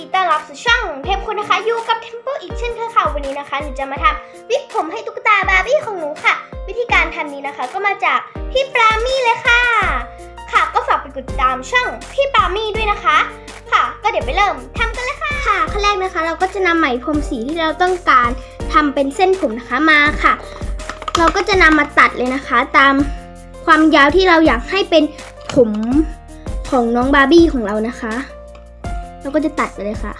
ีต้อนรับสู่ช่องเทปคุณนะคะ อยู่กับเทมเปิลอีกเช่นเคยค่ะวันนี้นะคะหนูจะมาทำวิกผมให้ตุ๊กตาบาร์บี้ของหนูค่ะ วิธีการทำนี้นะคะก็มาจากพี่ปรามี่เลยค่ะ ค่ะก็ฝากไปกดติดตามช่องพี่ปรามี่ด้วยนะคะ ค่ะ ก็เดี๋ยวไปเริ่มทำกันเลยค่ะค่ะขั้นแรกนะคะ เราก็จะนำไหมพรมสีที่เราต้องการทำเป็นเส้นผมนะคะมาค่ะ เราก็จะนำมาตัดเลยนะคะ ตามความยาวที่เราอยากให้เป็นผมของน้องบาร์บี้ของเรานะคะ เราก็จะตัดไปเลยค่ะ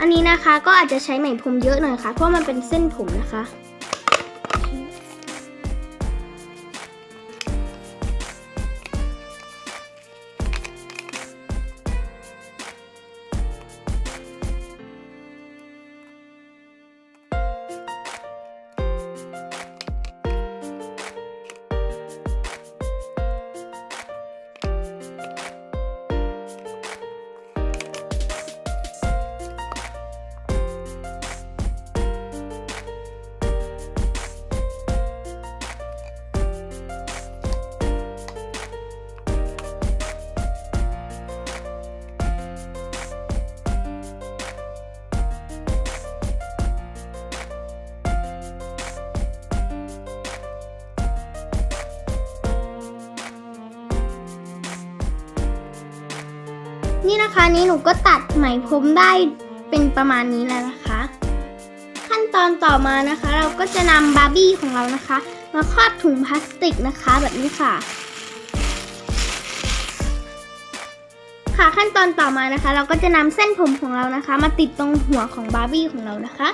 อันนี้นะคะก็อาจจะใช้ไหมพรมเยอะหน่อยค่ะ เพราะมันเป็นเส้นผมนะคะ นี่นะคะนี้หนูก็ตัดไหมพรมได้เป็นประมาณนี้แล้วนะคะ ขั้นตอนต่อมานะคะ เราก็จะนำบาร์บี้ของเรานะคะ มาครอบถุงพลาสติกนะคะแบบนี้ค่ะ ค่ะขั้นตอนต่อมานะคะ เราก็จะนำเส้นผมของเรานะคะ มาติดตรงหัวของบาร์บี้ของเรานะคะ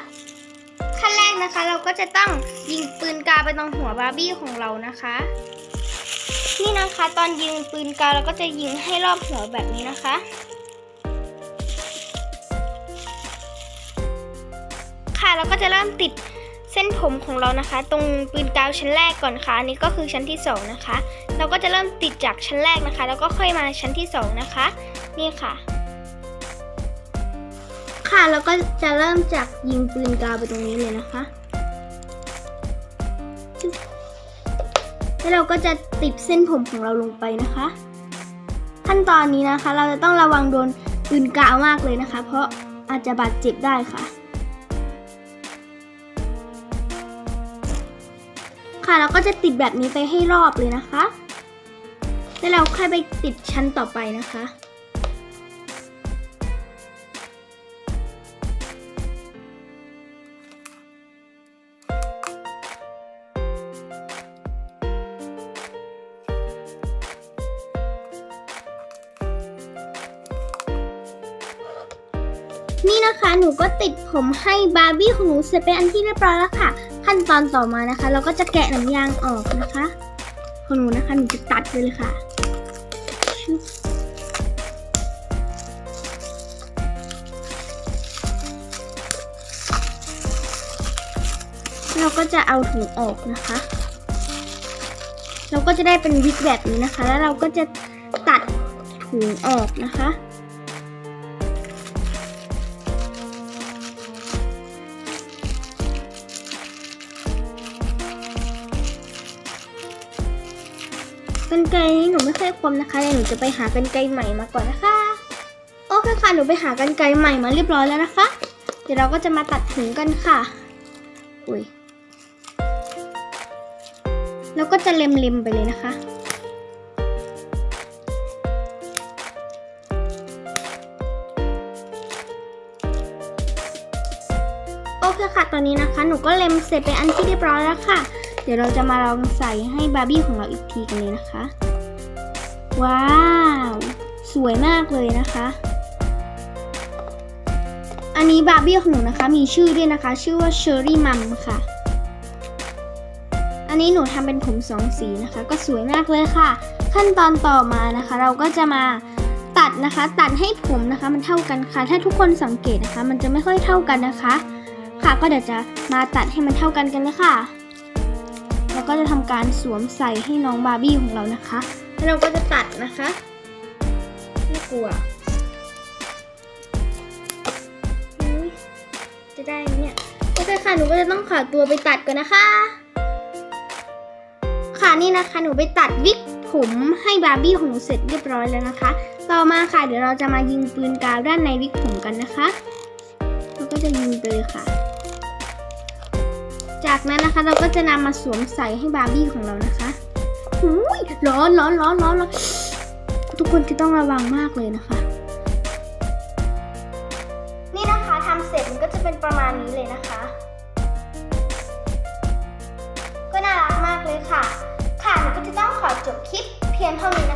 ขั้นแรกนะคะเราก็จะต้องยิงปืนกาไปตรงหัวบาร์บี้ของเรานะคะ นี่นะคะ ตอนยิงปืนกาวเราก็จะยิงให้รอบหัวแบบนี้นะคะ ค่ะเราก็จะเริ่มติดเส้นผมของเรานะคะ ตรงปืนกาวชั้นแรกก่อนค่ะอันนี้ก็คือชั้นที่สองนะคะ เราก็จะเริ่มติดจากชั้นแรกนะคะ แล้วก็ค่อยมาชั้นที่สองนะคะ นี่ค่ะ ค่ะเราก็จะเริ่มจากยิงปืนกาวไปตรงนี้เลยนะคะ แล้วเราก็จะติดเส้นผมของเราลงไปนะคะ ขั้นตอนนี้นะคะ เราจะต้องระวังโดนปืนกาวมากเลยนะคะ เพราะอาจจะบาดเจ็บได้ค่ะ ค่ะเราก็จะติดแบบนี้ไปให้รอบเลยนะคะ แล้วเราค่อยไปติดชั้นต่อไปนะคะ นี่นะคะหนูก็ติดผมให้บาร์บี้ของหนูเสร็จเป็นอันที่เรียบร้อยแล้วค่ะ ขั้นตอนต่อมานะคะ เราก็จะแกะหนังยางออกนะคะของหนูนะคะหนูจะตัดเลยค่ะเราก็จะเอาถุงออกนะคะ เราก็จะได้เป็นวิกแบบนี้นะคะ แล้วเราก็จะตัดถุงออกนะคะ กันไกรนี้หนูไม่เคยคมนะคะเดี๋ยวหนูจะไปหากันไกรใหม่มาก่อนนะคะ โอเคค่ะหนูไปหากันไกรใหม่มาเรียบร้อยแล้วนะคะ เดี๋ยวเราก็จะมาตัดถุงกันค่ะ อุ้ยแล้วก็จะเล็มๆไปเลยนะคะโอเคค่ะ ตอนนี้นะคะ หนูก็เล็มเสร็จเป็นอันที่เรียบร้อยแล้วค่ะ เดี๋ยวเราจะมาลองใส่ให้บาร์บี้ของเราอีกทีกันเลยนะคะ ว้าว สวยมากเลยนะคะ อันนี้บาร์บี้ของหนูนะคะมีชื่อด้วยนะคะ ชื่อว่าเชอร์รี่มัมค่ะ อันนี้หนูทำเป็นผมสองสีนะคะ ก็สวยมากเลยค่ะ ขั้นตอนต่อมานะคะ เราก็จะมาตัดนะคะ ตัดให้ผมนะคะ มันเท่ากันค่ะ ถ้าทุกคนสังเกตนะคะ มันจะไม่ค่อยเท่ากันนะคะ ค่ะก็เดี๋ยวจะมาตัดให้มันเท่ากันกันเลยค่ะ แล้วก็จะทำการสวมใส่ให้น้องบาร์บี้ของเรานะคะ แล้วเราก็จะตัดนะคะไม่กลัวจะได้เนี่ยโอเคค่ะหนูก็จะต้องขอตัวไปตัดก่อนนะคะค่ะค่ะนี่นะคะหนูไปตัดวิกผมให้บาร์บี้ของหนูเสร็จเรียบร้อยแล้วนะคะ ต่อมาค่ะเดี๋ยวเราจะมายิงปืนกาวด้านในวิกผมกันนะคะเราก็จะยิงไปเลยค่ะ จากนั้นนะคะเราก็จะนำมาสวมใส่ให้บาร์บี้ของเรานะคะหูยร้อนร้อนร้อนร้อนร้อนทุกคนจะต้องระวังมากเลยนะคะ นี่นะคะทำเสร็จมันก็จะเป็นประมาณนี้เลยนะคะ ก็น่ารักมากเลยค่ะ ค่ะหนูก็จะต้องขอจบคลิปเพียงเท่านี้